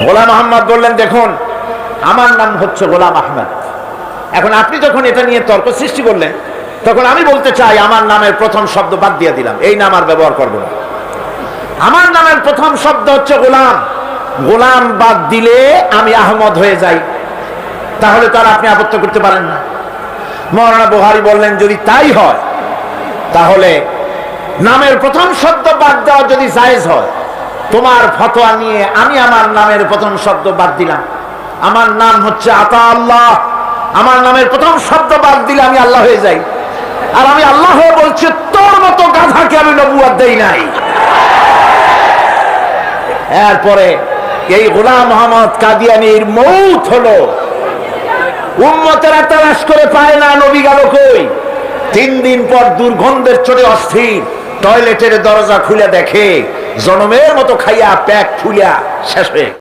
গোলাম আহমদ বললেন, দেখুন, আমার নাম হচ্ছে গোলাম আহমদ। এখন আপনি যখন এটা নিয়ে তর্ক সৃষ্টি করলেন, তখন আমি বলতে চাই, আমার নামের প্রথম শব্দ বাদ দিয়ে দিলাম। এই নাম আর ব্যবহার করব না। আমার নামের প্রথম শব্দ হচ্ছে গোলাম। গোলাম বাদ দিলে আমি আহমদ হয়ে যাই। তাহলে তার আপনি আপত্তি করতে পারেন না। মৌলানা বুহারি বললেন, যদি তাই হয়, তাহলে নামের প্রথম শব্দ বাদ দেওয়া যদি জায়েজ হয় তোমার ফতোয়া নিয়ে আমি আমার নামের প্রথম শব্দ বাদ দিলাম। আমার নাম হচ্ছে আতা আল্লাহ। আমার নামের প্রথম শব্দ বাদ দিলে আমি আল্লাহ হয়ে যাই। আর আমি আল্লাহ হয়ে বলছি, তোর মতো গাধাকে আমি নবুয়াদ দেই নাই। এরপরে এই গোলাম মোহাম্মদ কাদিয়ানির মৌত হলো। উম্মতেরা তালাশ করে পায় না, নবী গেল কই? তিন দিন পর দুর্গন্ধের চড়ে অস্থির। টয়লেটের দরজা খুলে দেখে জনমের মতো খাইয়া প্যাক ফুলিয়া শেষ হয়ে